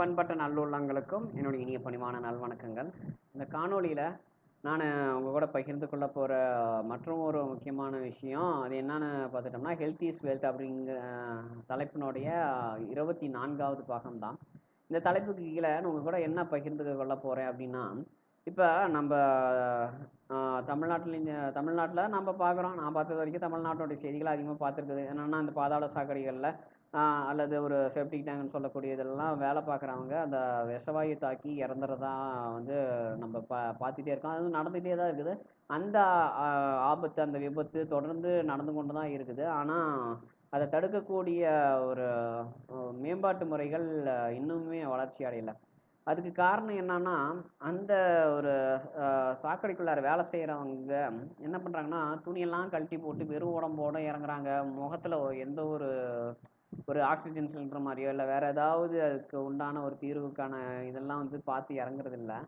பண்பட்ட நல்லுள்ளங்களுக்கும் என்னுடைய இனிய பணிவான நல்வணக்கங்கள். இந்த காணொளியில் நான் உங்கள் கூட பகிர்ந்து கொள்ள போகிற மற்றும் ஒரு முக்கியமான விஷயம் அது என்னென்னு பார்த்துட்டோம்னா ஹெல்த் இஸ் வெல்த் அப்படிங்கிற தலைப்பினுடைய இருபத்தி நான்காவது பாகம்தான். இந்த தலைப்புக்கு கீழே நான் உங்கள் கூட என்ன பகிர்ந்து கொள்ள போகிறேன் அப்படின்னா இப்போ நம்ம தமிழ்நாட்டில் தமிழ்நாட்டில் நம்ம பார்க்குறோம். நான் பார்த்தது வரைக்கும் தமிழ்நாட்டோடைய செய்திகளை அதிகமாக பார்த்துருக்குது. என்னென்னா இந்த பாதாள சாக்கடைகளில் அல்லது ஒரு செப்டிக் டேங்க்னு சொல்லக்கூடியதெல்லாம் வேலை பார்க்குறவங்க அந்த விஷவாயு தாக்கி இறந்துறதா வந்து நம்ம பா பார்த்துட்டே இருக்கோம். அதுவும் நடந்துகிட்டே தான் இருக்குது. அந்த ஆபத்து அந்த விபத்து தொடர்ந்து நடந்து கொண்டு தான் இருக்குது. ஆனால் அதை தடுக்கக்கூடிய ஒரு மேம்பாட்டு முறைகள் இன்னுமே வளர்ச்சி அடையலை. அதுக்கு காரணம் என்னன்னா அந்த ஒரு சாக்கடைக்குள்ளார வேலை செய்கிறவங்க என்ன பண்ணுறாங்கன்னா துணியெல்லாம் கழட்டி போட்டு வெறும் உடம்போட இறங்குறாங்க. முகத்தில் எந்த ஒரு ஒரு ஆக்சிஜன் சிலிண்டர் மாதிரியோ இல்லை வேறு ஏதாவது அதுக்கு உண்டான ஒரு தீர்வுக்கான இதெல்லாம் வந்து பார்த்து இறங்குறது இல்லை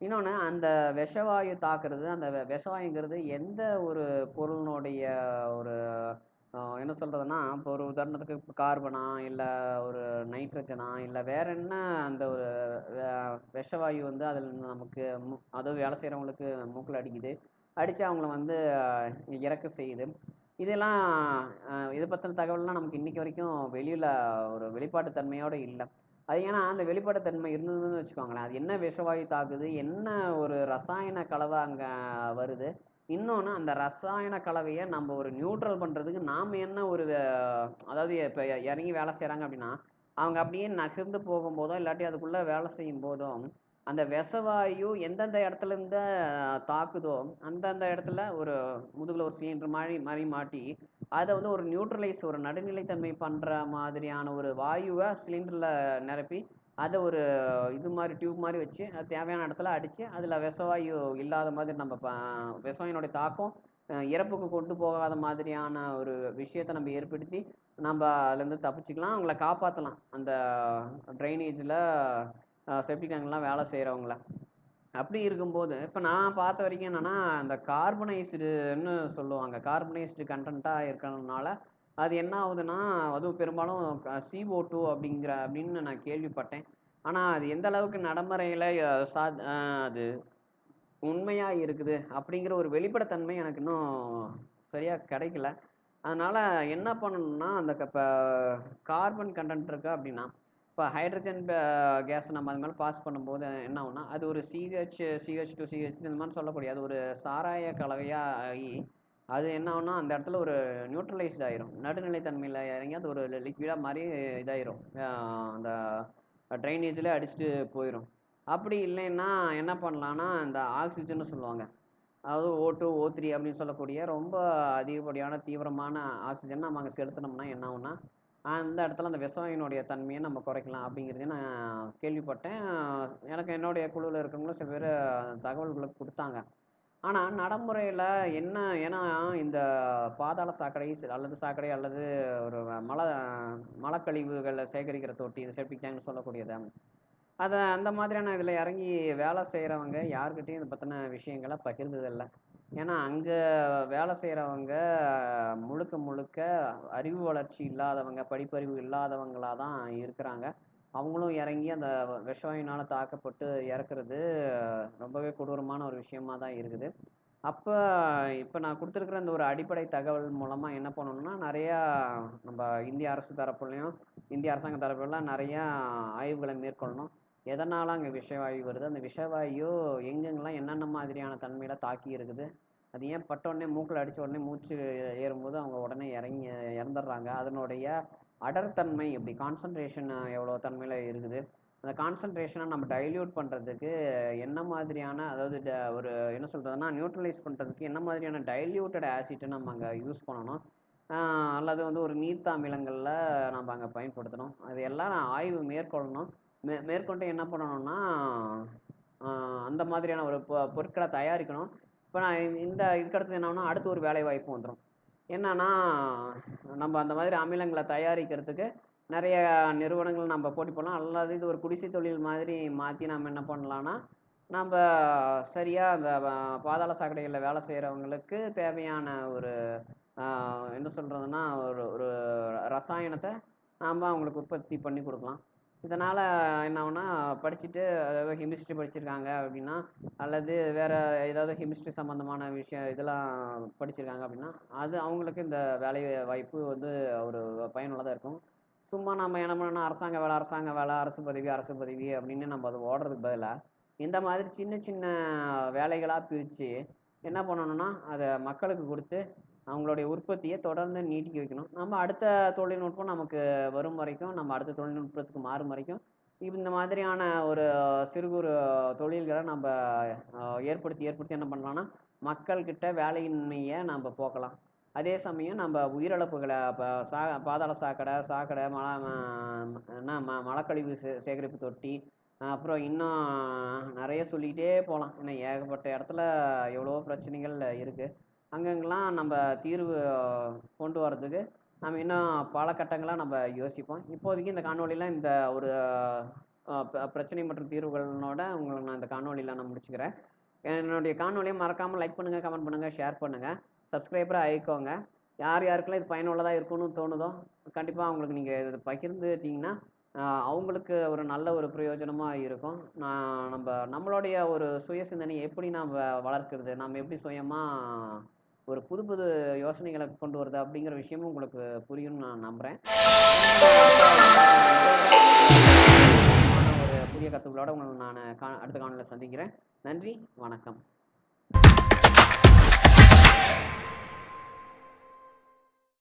இன்னொன்று அந்த விஷவாயு தாக்குறது அந்த விஷவாயுங்கிறது எந்த ஒரு பொருளினுடைய ஒரு என்ன சொல்கிறதுனா இப்போ ஒரு உதாரணத்துக்கு இப்போ கார்பனா இல்லை ஒரு நைட்ரஜனா இல்லை வேற என்ன அந்த ஒரு விஷவாயு வந்து அதில் நமக்கு மு அதாவது வேலை செய்கிறவங்களுக்கு மூக்கில் அடிக்குது. அடித்து அவங்கள வந்து இறக்க செய்யுது. இதெல்லாம் இதை பற்றின தகவல்லாம் நமக்கு இன்றைக்கி வரைக்கும் வெளியில் ஒரு வெளிப்பாட்டு தன்மையோடு இல்லை. அது ஏன்னா அந்த வெளிப்பாட்டுத்தன்மை இருந்ததுன்னு வச்சுக்கோங்களேன். அது என்ன விஷவாயு தாக்குது என்ன ஒரு ரசாயன கலவை அங்கே வருது. இன்னொன்று அந்த ரசாயன கலவையை நம்ம ஒரு நியூட்ரல் பண்ணுறதுக்கு நாம் என்ன ஒரு அதாவது இப்போ இறங்கி வேலை செய்கிறாங்க அப்படின்னா அவங்க அப்படியே நகர்ந்து போகும்போதோ இல்லாட்டி அதுக்குள்ளே வேலை செய்யும் போதும் அந்த விஷவாயு எந்தெந்த இடத்துலருந்து தாக்குதோ அந்தந்த இடத்துல ஒரு முதுகில் ஒரு சிலிண்டர் மாதிரி மாதிரி மாட்டி அதை வந்து ஒரு நியூட்ரலைஸ் ஒரு நடுநிலைத்தன்மை பண்ணுற மாதிரியான ஒரு வாயுவை சிலிண்டரில் நிரப்பி அதை ஒரு இது மாதிரி டியூப் மாதிரி வச்சு அது தேவையான இடத்துல அடித்து அதில் விஷவாயு இல்லாத மாதிரி நம்ம ப விஷவாயினுடைய தாக்கம் இறப்புக்கு கொண்டு போகாத மாதிரியான ஒரு விஷயத்தை நம்ம ஏற்படுத்தி நம்ம அதுலேருந்து தப்பிச்சுக்கலாம் அவங்கள காப்பாற்றலாம் அந்த ட்ரைனேஜில் செப்டி டேங்க்லாம் வேலை செய்கிறவங்கள அப்படி இருக்கும்போது இப்போ நான் பார்த்த வரைக்கும் என்னென்னா அந்த கார்பனைஸ்டுன்னு சொல்லுவாங்க. கார்பனைஸ்டு கண்டென்ட்டாக இருக்கிறதுனால அது என்ன ஆகுதுன்னா அதுவும் பெரும்பாலும் சிஓ டூ அப்படிங்கிற அப்படின்னு நான் கேள்விப்பட்டேன். ஆனால் அது எந்த அளவுக்கு நடைமுறையில் சா அது உண்மையாக இருக்குது அப்படிங்கிற ஒரு வெளிப்படைத்தன்மை எனக்கு இன்னும் சரியாக கிடைக்கல. அதனால் என்ன பண்ணணும்னா அந்த இப்போ கார்பன் கண்டென்ட் இருக்குது அப்படின்னா இப்போ ஹைட்ரஜன் கேஸ் நம்ம அது மேலே பாஸ் பண்ணும்போது என்ன ஆகுனா அது ஒரு சிஹெச் சிஹெச் டூ சிஹெச் இந்த மாதிரி சொல்லக்கூடிய அது ஒரு சாராய கலவையாக ஆகி அது என்ன ஆகுனா அந்த இடத்துல ஒரு நியூட்ரலைஸ்ட் ஆயிரும். நடுநிலைத்தன்மையில் இறங்கி அது ஒரு லிக்விடாக மாதிரி இதாயிரும். அந்த ட்ரைனேஜில் அடிச்சுட்டு போயிடும் அப்படி இல்லைன்னா என்ன பண்ணலான்னா இந்த ஆக்சிஜன்னு சொல்லுவாங்க. அதாவது ஓ டூ ஓ த்ரீ அப்படின்னு சொல்லக்கூடிய ரொம்ப அதிகப்படியான தீவிரமான ஆக்சிஜன் நம்ம அங்கே செலுத்தினோம்னா என்ன ஆகுனா அந்த இடத்துல அந்த விவசாயினுடைய தன்மையை நம்ம குறைக்கலாம் அப்படிங்கிறதே நான் கேள்விப்பட்டேன். எனக்கு என்னுடைய குழுவில் இருக்கிறவங்களும் சில பேர் தகவல்களை கொடுத்தாங்க. ஆனால் நடைமுறையில் என்ன ஏன்னா இந்த பாதாள சாக்கடை அல்லது சாக்கடை அல்லது ஒரு மலை மலக்கழிவுகளை சேகரிக்கிற தொட்டி இது செப்டிக் டேங்க்னு சொல்லக்கூடியது. அதை அந்த மாதிரியான இதில் இறங்கி வேலை செய்கிறவங்க யாருக்கிட்டையும் இதை பற்றின விஷயங்களை பகிர்ந்ததில்லை. ஏன்னா அங்கே வேலை செய்கிறவங்க முழுக்க முழுக்க அறிவு வளர்ச்சி இல்லாதவங்க படிப்பறிவு இல்லாதவங்களாக தான் இருக்கிறாங்க. அவங்களும் இறங்கி அந்த விஷவாயினால் தாக்கப்பட்டு இறக்குறது ரொம்பவே கொடூரமான ஒரு விஷயமா தான் இருக்குது. அப்போ இப்போ நான் கொடுத்துருக்குற இந்த ஒரு அடிப்படை தகவல் மூலமாக என்ன பண்ணணும்னா நிறையா நம்ம இந்திய அரசு தரப்புலையும் இந்திய அரசாங்க தரப்புலாம் நிறையா ஆய்வுகளை மேற்கொள்ளணும். எதனால் அங்கே விஷவாயு வருது? அந்த விஷவாயு எங்கெங்கெல்லாம் என்னென்ன மாதிரியான தன்மையில் தாக்கி இருக்குது? அது ஏன் பட்ட உடனே மூக்கில் அடித்த உடனே மூச்சு ஏறும்போது அவங்க உடனே இறங்கி இறந்துடுறாங்க. அதனுடைய அடர்த்தன்மை எப்படி? கான்சன்ட்ரேஷன் எவ்வளோ தன்மையில் இருக்குது? அந்த கான்சன்ட்ரேஷனை நம்ம டைல்யூட் பண்ணுறதுக்கு என்ன மாதிரியான அதாவது ஒரு என்ன சொல்கிறதுனா நியூட்ரலைஸ் பண்ணுறதுக்கு என்ன மாதிரியான டைல்யூட்டட் ஆசிட்டை நம்ம அங்கே யூஸ் பண்ணணும்? அல்லது வந்து ஒரு நீர்த்த அமிலங்களில் நம்ம அங்கே பயன்படுத்தணும். அது எல்லாம் ஆய்வு மேற்கொள்ளணும். மே மேற்கொண்டு என்ன பண்ணணும்னா அந்த மாதிரியான ஒரு பொ பொருட்களை தயாரிக்கணும். இப்போ நான் இந்த இதுக்கடுத்து என்ன அடுத்து ஒரு வேலை வாய்ப்பு வந்துடும் என்னன்னா நம்ம அந்த மாதிரி அமிலங்களை தயாரிக்கிறதுக்கு நிறைய நிறுவனங்கள் நம்ம போட்டி போடலாம். அல்லது இது ஒரு குடிசை தொழில் மாதிரி மாற்றி நம்ம என்ன பண்ணலான்னா நம்ம சரியாக அந்த பாதாள சாக்கடைகளில் வேலை செய்கிறவங்களுக்கு தேவையான ஒரு என்ன சொல்கிறதுனா ஒரு ஒரு ரசாயனத்தை நாம் அவங்களுக்கு உற்பத்தி பண்ணி கொடுக்கலாம். இதனால் என்ன ஆகும்னா படிச்சுட்டு அதாவது கெமிஸ்ட்ரி படிச்சிருக்காங்க அப்படின்னா அல்லது வேறு ஏதாவது கெமிஸ்ட்ரி சம்மந்தமான விஷயம் இதெல்லாம் படிச்சிருக்காங்க அப்படின்னா அது அவங்களுக்கு இந்த வேலை வாய்ப்பு வந்து ஒரு பயனுள்ளதாக இருக்கும். சும்மா நம்ம என்ன பண்ணணும் அரசாங்க வேலை அரசாங்க வேலை அரசு பதவி அரசு பதவி அப்படின்னு நம்ம அது ஓடுறதுக்கு பதிலாக இந்த மாதிரி சின்ன சின்ன வேலைகளாக பிரித்து என்ன பண்ணணும்னா அதை மக்களுக்கு கொடுத்து அவங்களுடைய உற்பத்தியை தொடர்ந்து நீட்டிக்க வைக்கணும். நம்ம அடுத்த தொழில்நுட்பம் நமக்கு வரும் வரைக்கும் நம்ம அடுத்த தொழில்நுட்பத்துக்கு மாறும் வரைக்கும் இந்த மாதிரியான ஒரு சிறு குறு தொழில்களை நம்ம ஏற்படுத்தி ஏற்படுத்தி என்ன பண்ணலாம்னா மக்கள்கிட்ட வேலையின்மையை நம்ம போக்கலாம். அதே சமயம் நம்ம உயிரிழப்புகளை இப்போ சா பாதாள சாக்கடை சாக்கடை மழை என்ன ம மலக்கழிவு சே சேகரிப்பு தொட்டி அப்புறம் இன்னும் நிறைய சொல்லிக்கிட்டே போகலாம். இன்னும் ஏகப்பட்ட இடத்துல எவ்வளோ பிரச்சனைகள் இருக்குது அங்கங்கெல்லாம் நம்ம தீர்வு கொண்டு வரதுக்கு நம்ம இன்னும் பல கட்டங்களாக நம்ம யோசிப்போம். இப்போதைக்கு இந்த காணொளியில் இந்த ஒரு ப- பிரச்சனை மற்றும் தீர்வுகளோட உங்களை நான் இந்த காணொலியில் நான் முடிச்சுக்கிறேன். என்னுடைய காணொலியை மறக்காமல் லைக் பண்ணுங்கள் கமெண்ட் பண்ணுங்கள் ஷேர் பண்ணுங்கள் சப்ஸ்கிரைபராக ஆகிக்கோங்க யார் யாருக்கெல்லாம் இது பயனுள்ளதாக இருக்கும்னு தோணுதோ கண்டிப்பாக அவங்களுக்கு நீங்கள் இது பகிர்ந்துட்டீங்கன்னா அவங்களுக்கு ஒரு நல்ல ஒரு பிரயோஜனமாக இருக்கும். நான் நம்ம நம்மளுடைய ஒரு சுய சிந்தனையை எப்படி நாம் வளர்க்குறது நம்ம எப்படி சுயமாக ஒரு புது புது யோசனைகளை கொண்டு வருது அப்படிங்கிற விஷயமும் உங்களுக்கு புரியும்னு நான் நம்புகிறேன் ஒரு புதிய கருத்துக்களோட உங்களை நான் கா அடுத்த காணொலியில் சந்திக்கிறேன். நன்றி வணக்கம்.